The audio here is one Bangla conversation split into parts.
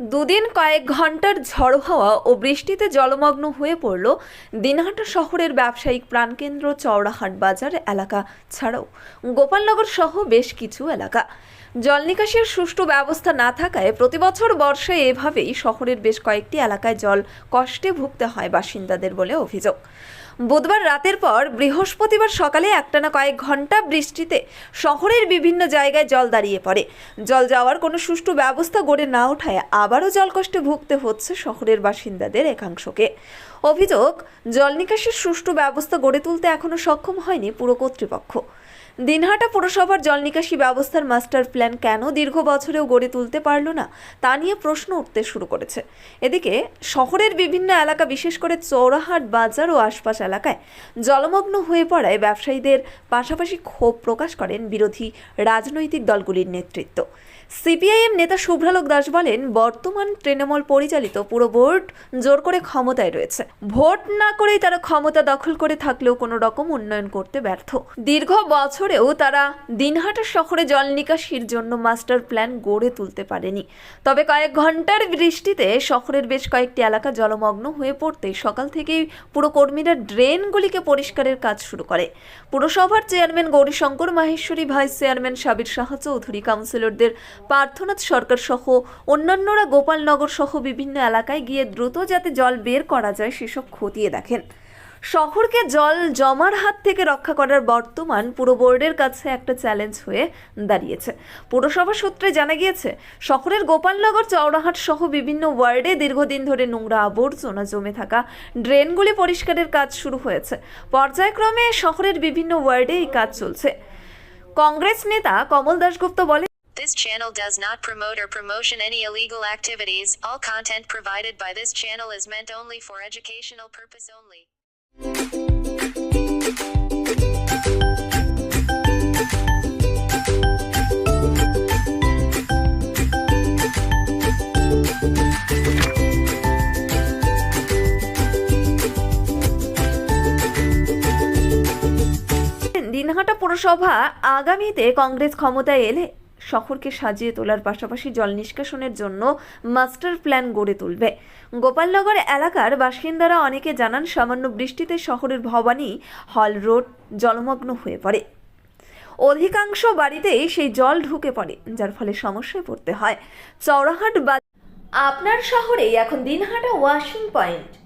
দুদিন কয়েক ঘণ্টার ঝড়ো হাওয়া ও বৃষ্টিতে জলমগ্ন হয়ে পড়ল দিনহাটা শহরের ব্যবসায়িক প্রাণকেন্দ্র চওড়াহাট বাজার এলাকা ছাড়াও। গোপালনগর সহ বেশ কিছু এলাকা। জল নিকাশের সুষ্ঠু ব্যবস্থা না থাকায় প্রতিবছর বর্ষায় এভাবেই শহরের বেশ কয়েকটি এলাকায় জল কষ্টে ভুগতে হয় বাসিন্দাদের বলে অভিযোগ। বুধবার রাতের পর বৃহস্পতিবার সকালে একটানা কয়েক ঘণ্টা বৃষ্টিতে শহরের বিভিন্ন জায়গায় জল দাঁড়িয়ে পড়ে। জল যাওয়ার কোনো সুষ্ঠু ব্যবস্থা গড়ে না ওঠায় আবারও জলকষ্টে ভুগতে হচ্ছে শহরের বাসিন্দাদের একাংশকে। অভিযোগ, জল নিকাশের সুষ্ঠু ব্যবস্থা গড়ে তুলতে এখনও সক্ষম হয়নি পুরো কর্তৃপক্ষ। দিনহাটা পুরসভার জল নিকাশি ব্যবস্থার মাস্টার প্ল্যান কেন দীর্ঘ বছরেও গড়ে তুলতে পারল না, তা নিয়ে প্রশ্ন উঠতে শুরু করেছে। এদিকে, শহরের বিভিন্ন এলাকা, বিশেষ করে চৌরাহাট বাজার ও আশপাশ এলাকায় জলমগ্ন হয়ে পড়ায় ব্যবসায়ীদের পাশাপাশি ক্ষোভ প্রকাশ করেন বিরোধী রাজনৈতিক দলগুলির নেতৃত্ব। সিপিআইএম নেতা শুভ্রালোক দাস বলেন বর্তমান তৃণমূল পরিচালিত পুরো বোর্ড জোর করে ক্ষমতায় রয়েছে। ভোট না করেই তারা ক্ষমতা দখল করে থাকলেও কোনো রকম উন্নয়ন করতে ব্যর্থ। দীর্ঘ বছরেও তারা দিনহাটা শহরে জল নিকাশির জন্য মাস্টার প্ল্যান গড়ে তুলতে পারেনি। তবে কয়েক ঘণ্টার বৃষ্টিতে শহরের বেশ কয়েকটি এলাকা জলমগ্ন হয়ে পড়তে সকাল থেকেই পুরো কর্মীরা ড্রেনগুলিকে পরিষ্কারের কাজ শুরু করে। পুরসভার chairman Gourishankar Maheshwari, vice chairman Sabir Shah Chowdhury, কাউন্সিলরদের পার্থনাথ সরকার সহ অন্যান্যরা গোপালনগর সহ বিভিন্ন এলাকায় গিয়ে দ্রুত যাতে জল বের করা যায়, সেসব খতিয়ে দেখেন। শহরকে জল জমার হাত থেকে রক্ষা করার বর্তমান পুরো বোর্ডের কাছে একটা চ্যালেঞ্জ হয়ে দাঁড়িয়েছে। পুরসভা সূত্রে জানা গিয়েছে, শহরের গোপালনগর চৌরাহাট সহ বিভিন্ন ওয়ার্ডে দীর্ঘদিন ধরে নোংরা আবর্জনা জমে থাকা ড্রেনগুলি পরিষ্কারের কাজ শুরু হয়েছে। পর্যায়ক্রমে শহরের বিভিন্ন ওয়ার্ডে এই কাজ চলছে। কংগ্রেস নেতা কমল Dasgupta This channel does not promote or promotion any illegal activities. All content provided by this channel is meant only for educational purpose only. Dinhata পুরসভা আগামীতে কংগ্রেস ক্ষমতায় এলে শহরকে সাজিয়ে তোলার পাশাপাশি জল নিষ্কাশনের জন্য মাস্টার প্ল্যান গড়ে তুলবে। গোপালনগর এলাকার বাসিন্দারা অনেকে জানান, সামান্য বৃষ্টিতে শহরের ভবানী হল রোড জলমগ্ন হয়ে পড়ে। অধিকাংশ বাড়িতেই সেই জল ঢুকে পড়ে, যার ফলে সমস্যায় পড়তে হয়। চৌরাহাট বা আপনার শহরেই এখন দিনহাটা ওয়াশিং পয়েন্ট।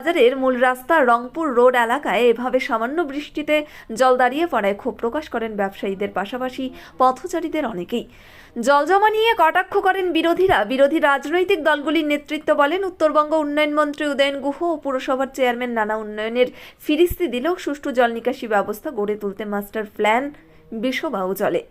বাজারের মূল রাস্তা রংপুর রোড এলাকায় এভাবে সামান্য বৃষ্টিতে জল দাঁড়িয়ে পড়ায় ক্ষোভ প্রকাশ করেন ব্যবসায়ীদের পাশাপাশি পথচারীদের অনেকেই। জল জমা নিয়ে কটাক্ষ করেন বিরোধীরা। বিরোধী রাজনৈতিক দলগুলির নেতৃত্ব বলেন, উত্তরবঙ্গ উন্নয়ন মন্ত্রী উদয়ন গুহ ও পুরসভার চেয়ারম্যান নানা উন্নয়নের ফিরিস্তি দিলেও সুষ্ঠু জল নিকাশি ব্যবস্থা গড়ে তুলতে মাস্টার প্ল্যান বিষবাউ জলে।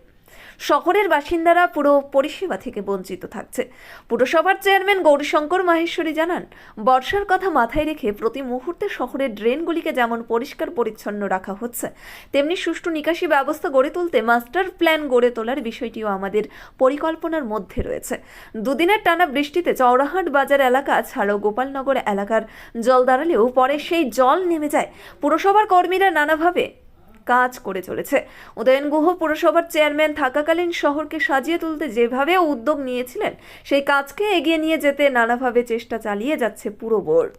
শহরের বাসিন্দারা পুরো পরিষেবা থেকে বঞ্চিত থাকছে। পুরসভার চেয়ারম্যান গৌরীশঙ্কর মাহেশ্বরী জানান, বর্ষার কথা মাথায় রেখে প্রতি মুহূর্তে শহরের ড্রেনগুলিকে যেমন পরিষ্কার পরিচ্ছন্ন রাখা হচ্ছে, তেমনি সুষ্ঠু নিকাশি ব্যবস্থা গড়ে তুলতে মাস্টার প্ল্যান গড়ে তোলার বিষয়টিও আমাদের পরিকল্পনার মধ্যে রয়েছে। দুদিনের টানা বৃষ্টিতে চৌরাহাট বাজার এলাকা ছাড়াও গোপালনগর এলাকার জল দাঁড়ালেও পরে সেই জল নেমে যায়। পুরসভার কর্মীরা নানাভাবে কাজ করে চলেছে। উদয়ন গুহ পুরসভার চেয়ারম্যান থাকাকালীন শহরকে সাজিয়ে তুলতে যেভাবে উদ্যোগ নিয়েছিলেন, সেই কাজকে এগিয়ে নিয়ে যেতে নানাভাবে চেষ্টা চালিয়ে যাচ্ছে পুরো board.